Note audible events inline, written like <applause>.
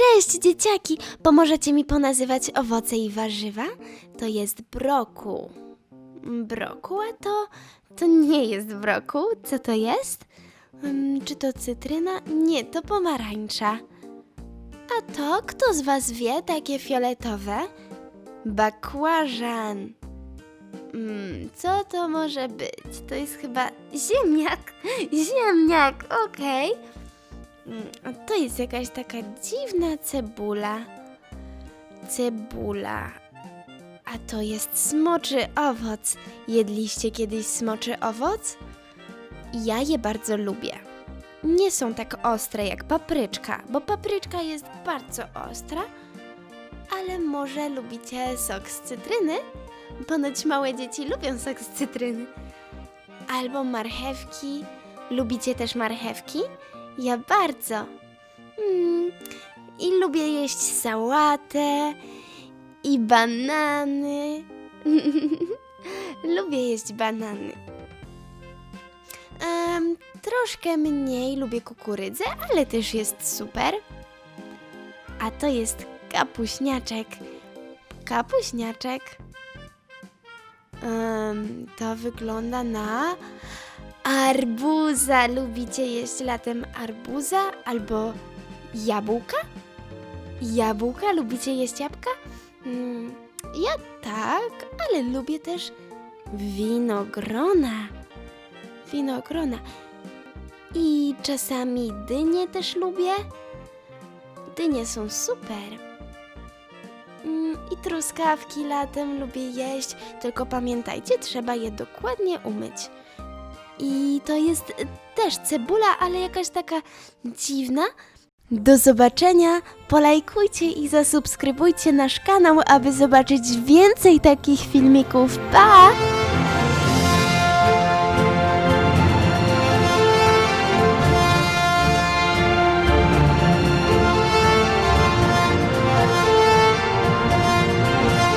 Cześć dzieciaki! Pomożecie mi ponazywać owoce i warzywa? To jest broku. Broku, a to... to nie jest broku. Co to jest? Mm, czy to cytryna? Nie, to pomarańcza. A to, kto z was wie, takie fioletowe? Bakłażan. Mm, co to może być? To jest chyba ziemniak. <laughs> Ziemniak, okej. Mm, A to jest jakaś taka dziwna cebula. Cebula. A to jest smoczy owoc. Jedliście kiedyś smoczy owoc? Ja je bardzo lubię. Nie są tak ostre jak papryczka, bo papryczka jest bardzo ostra. Ale może lubicie sok z cytryny? Ponoć małe dzieci lubią sok z cytryny. Albo marchewki. Lubicie też marchewki? Ja bardzo. Mm, I lubię jeść sałatę i banany. <laughs> lubię jeść banany. Em, troszkę mniej lubię kukurydzę, ale też jest super. A to jest kapuśniaczek. Kapuśniaczek. Em, to wygląda na arbuza. Lubicie jeść latem arbuza albo jabłka? Jabłka? Lubicie jeść jabłka? Mm, ja tak, ale lubię też winogrona. Winogrona. I czasami dynie też lubię. Dynie są super. Mm, I truskawki latem lubię jeść, tylko pamiętajcie, trzeba je dokładnie umyć. I to jest y, też cebula, ale jakaś taka dziwna. Do zobaczenia, polajkujcie i zasubskrybujcie nasz kanał, aby zobaczyć więcej takich filmików. Pa!